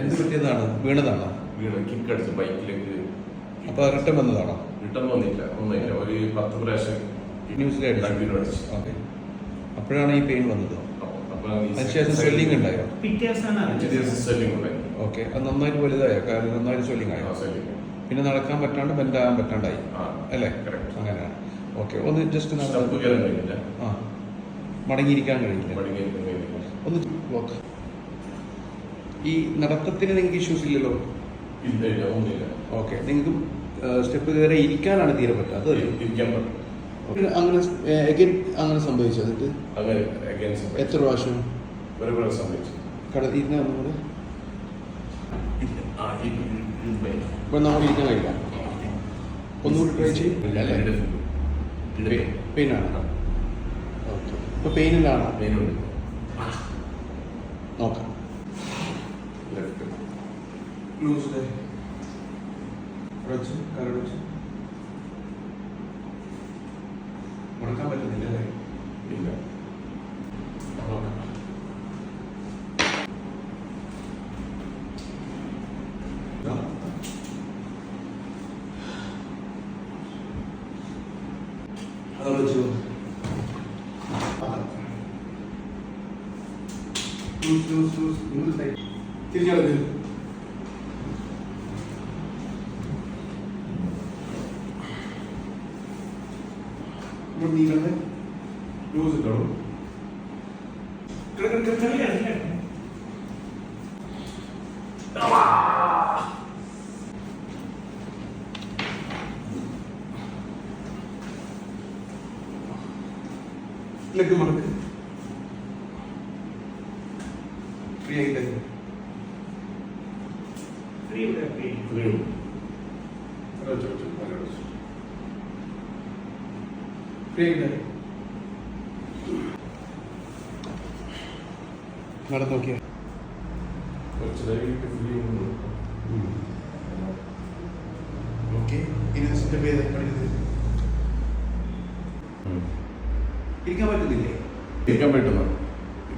എന്ത് പറ്റിയതാണ് വീണതാണോ? വീണ്. കിക്ക് അടിച്ചു ബൈക്കിലേക്ക് അപ്പോൾ റിട്ടേൺ വന്നതാണോ? റിട്ടേൺ വന്നില്ല. ഒന്നുമില്ല. ഒരു പത്ത് പ്രാവശ്യം ബാക്കിൽ അടിച്ചു. ഓക്കെ. അപ്പോഴാണ് ഈ പെയിൻ വന്നത്? അപ്പൊ അതിനുശേഷം സ്വെല്ലിംഗ് ഉണ്ടായോ? ഓക്കെ. അത് നന്നായിട്ട് വലുതായോ? കാരണം നന്നായിട്ട് സ്വെല്ലിംഗ് ആയോ? പിന്നെ നടക്കാൻ പറ്റാണ്ട് ബെൻഡാകാൻ പറ്റാണ്ടായി. അല്ലേ. അങ്ങനെയാണ്. ഓക്കെ. ഒന്ന് ജസ്റ്റ് മടങ്ങിയിരിക്കാൻ കഴിയില്ല ഒന്ന് നോക്ക് ഈ നടത്തത്തിന് നിങ്ങൾക്ക് ഇഷ്യൂസ് ഇല്ലല്ലോ? ഓക്കെ നിങ്ങൾക്ക് സ്റ്റെപ്പ് കയറി ഇരിക്കാനാണ് തീരെ പറ്റുക അതല്ലേ അങ്ങനെ അഗൈൻ അങ്ങനെ സംഭവിച്ചു എന്നിട്ട്? എത്ര പ്രാവശ്യം? ഒരു പ്രാവശ്യം സംഭവിച്ചു. കട ഇരുന്ന ഒന്നുകൂടെ. ഇപ്പം നമുക്ക് ഇരിക്കാൻ കഴിയില്ല ഒന്നുകൂടി ട്രൈ ചെയ്യും. പെയിൻ ഓക്കെ ഇപ്പോൾ പെയിനിലാണോ നോക്കാം. ലെഫ്റ്റ്. ലൂസ് വെച്ച് കരടച്ച് മുടക്കാൻ പറ്റുന്നില്ല ഇല്ല. നോക്കാം അത് വെച്ചു. നിങ്ങൾ സൈഡ് തിരിഞ്ഞടക്ക് ഇവിടെ നീങ്ങണ്ടേ ലൂസ് ആയിട്ട്. 3 would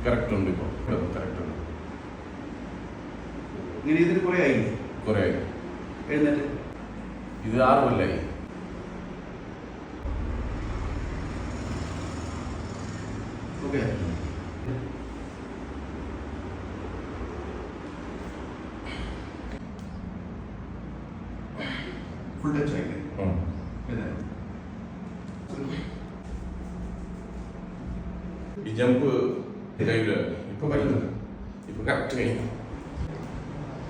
കറക്റ്റ് ഉണ്ട് കറക്റ്റ് ഉണ്ട് ഇങ്ങനെ ഇതിന് കുറേ ആയില്ലേ കുറേ. എഴുന്നേറ്റ് ഇത് ആറ് കൊല്ലായി. ഓക്കെ. ഫുൾ ടച്ച് ആയില്ലേ? ഉം. എഴുന്നേറ്റ്. ഈ ജമ്പ് കഴിയില്ല ഇപ്പൊ കഴിയുന്നില്ല ഇപ്പൊ കറക്റ്റ് കഴിയും